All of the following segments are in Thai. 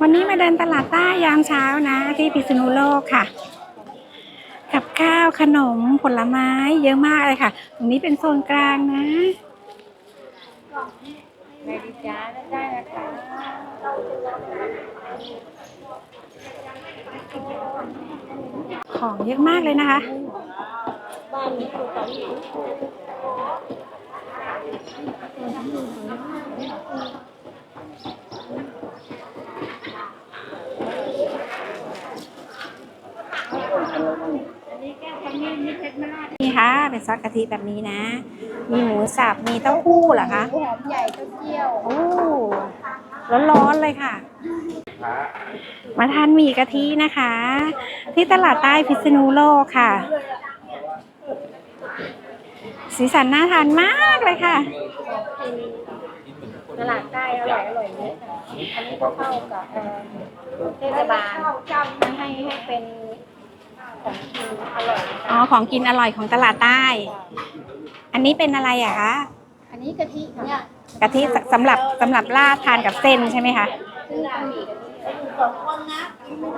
วันนี้มาเดินตลาดใต้ยามเช้านะที่พิษณุโลกค่ะ กับข้าวขนมผลไม้เยอะมากเลยค่ะ ตรงนี้เป็นโซนกลางนะไม่ดีจ้าได้นะคะของเยอะมากเลยนะคะบ้านนี้คือตอนนี้ นี่ค่ะ เป็นซอสกะทิแบบนี้นะ มีหมูสับ มีเต้าหู้เหรอคะหอมใหญ่เต้าเจี้ยว โอ้ร้อนๆเลยค่ะ มาทานหมี่กะทินะคะ ที่ตลาดใต้พิษณุโลกค่ะ สีสันน่าทานมากเลยค่ะ ตลาดใต้อร่อยอร่อยนี้ค่ะอันนี้ก็เข้ากับเอ่อเทศบาลให้ให้เป็น ของกินอร่อยนะคะอ๋อของกินอร่อยของตลาดใต้ อันนี้เป็นอะไรอะคะอันนี้กะทิค่ะกะทิสำหรับสำหรับราดทานกับเส้นใช่ไหมคะซึ่งบะหมี่กะทิ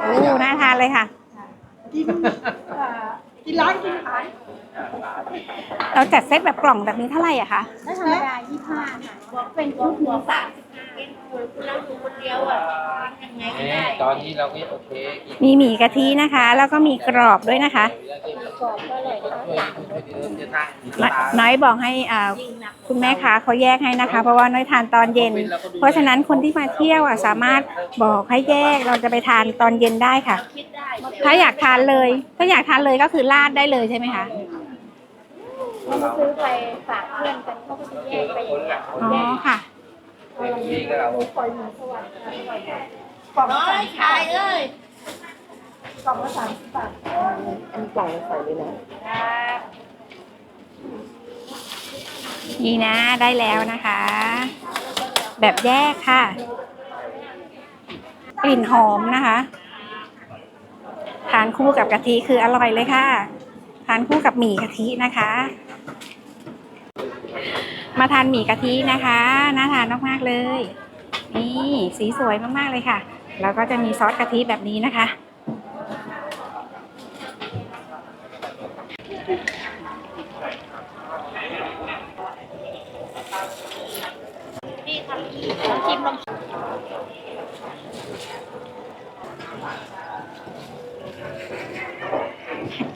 โอ้น่าทานเลยค่ะกินร้านกินขายเราจัดเซตแบบกล่องแบบนี้เท่าไหร่อะคะ ถ้าธรรมดายี่ห้าค่ะเป็นชุดหมูสับ ตอนนี้เราก็โอเคกินมีหมี่กะทินะคะ แล้วก็มีกรอบด้วยนะคะมีกรอบก็อร่อยนะคะช่วยช่วยเริ่มจะทางน้อยน้อยบอกให้อ่าคุณแม่ค้าเขาแยกให้นะคะ เพราะว่าน้อยทานตอนเย็น เพราะฉะนั้นคนที่มาเที่ยวอะสามารถบอกให้แยกเราจะไปทานตอนเย็นได้ค่ะ ถ้าอยากทานเลย ถ้าอยากทานเลยก็คือราดได้เลยใช่ไหมคะเรามาซื้อไปฝากเพื่อนกันเขาก็จะแยกไปอย่างเงี้ยอ๋อค่ะนี่ ก็เราปล่อยหมูสวรรค์อร่อยมากกล่องละสามสิบบาทเอ้ยกล่องละสามสิบบาทอันนี้กล่องละใส่เลยนะนี่นะได้แล้วนะคะ แบบแยกค่ะ กลิ่นหอมนะคะทานคู่กับกะทิคืออร่อยเลยค่ะทานคู่กับหมี่กะทินะคะ มาทานหมี่กะทินะคะน่าทานมากๆเลย นี่สีสวยมากๆเลยค่ะ แล้วก็จะมีซอสกะทิแบบนี้นะคะ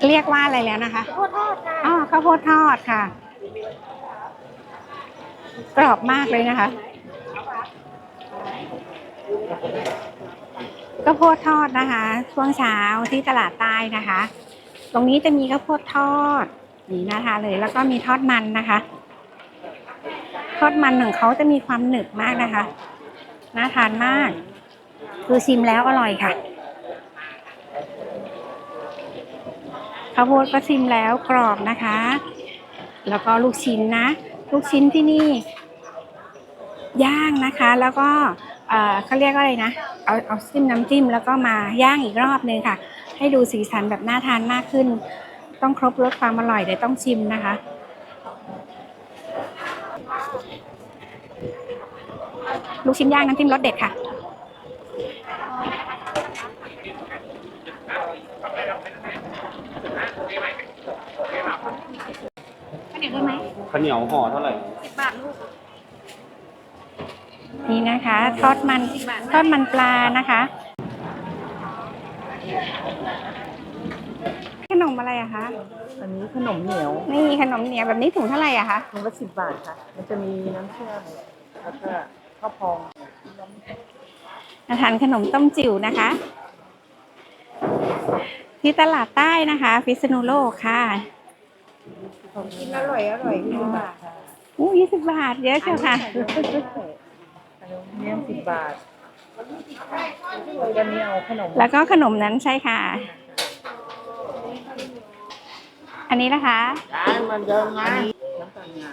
เรียกว่าอะไรแล้วนะคะโทษโทษค่ะอ๋อข้าวโพดทอดค่ะ กรอบมากเลยนะคะข้าวโพดทอดนะคะ ช่วงเช้าที่ตลาดใต้นะคะ ตรงนี้จะมีข้าวโพดทอดนี่น่าทานเลยแล้วก็มีทอดมันนะคะ ทอดมันของเขาจะมีความหนึบมากนะคะน่าทานมาก คือชิมแล้วอร่อยค่ะข้าวโพดก็ชิมแล้วกรอบนะคะ แล้วก็ลูกชิ้นนะ ลูกชิ้นที่นี่ ย่างนะคะ แล้วก็เอ่อเขาเรียกว่าอะไรนะ เอาเอาจิ้มน้ำจิ้มแล้วก็มาย่างอีกรอบนึงค่ะ ให้ดูสีสันแบบน่าทานมากขึ้น ต้องครบรสความอร่อยเดี๋ยวต้องชิมนะคะลูกชิ้นย่างน้ำจิ้มรสเด็ดค่ะ ข้าวเหนียวด้วยไหมข้าวเหนียวห่อเท่าไหร่สิบบาทลูก นี่นะคะทอดมันทอดมันปลานะคะ ขนมอะไรอะคะอันนี้ขนมเหนียวนี่ขนมเหนียวแบบนี้ถุงเท่าไหร่อะคะถุงละสิบบาทค่ะ มันจะมีน้ำเชื่อมแล้วก็ข้าวพองมาทานขนมต้มจิ๋วนะคะ ที่ตลาดใต้นะคะ พิษณุโลกค่ะของกินอร่อยอร่อยยี่สิบบาทค่ะอู้ยี่สิบบาทเยอะเชียวค่ะขนม เนี้ยสิบบาท วันนี้เอาขนมแล้วก็ขนมนั้นใช่ค่ะ อันนี้นะคะมันเดิมนะน้ำตาลงา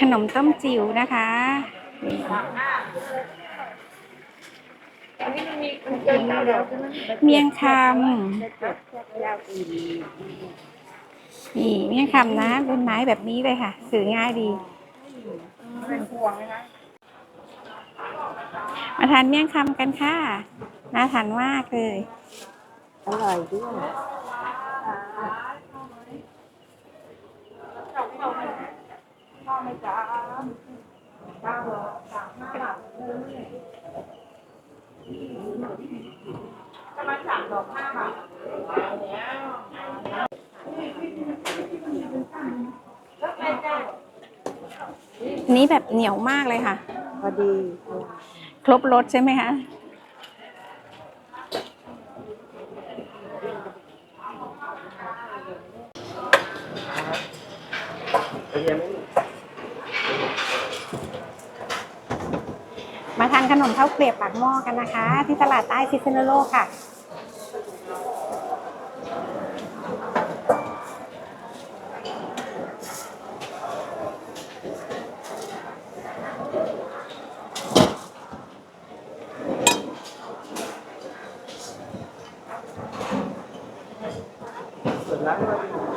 ขนมต้มจิ๋วนะคะเมียงคำนี่เมียงคำนะเป็นไม้แบบนี้เลยค่ะ สื่อง่ายดี เป็นพวงนะคะทานเมี่ยงคำกันค่ะ น่าทานมากเลย อร่อยด้วยอัน นี้แบบเหนียวมากเลยค่ะ พอดี ครบรสใช่ไหมคะมาทานขนมข้าวเกลียบปากหม้อกันนะคะ ที่ตลาดใต้พิษณุโลค่ะ đáng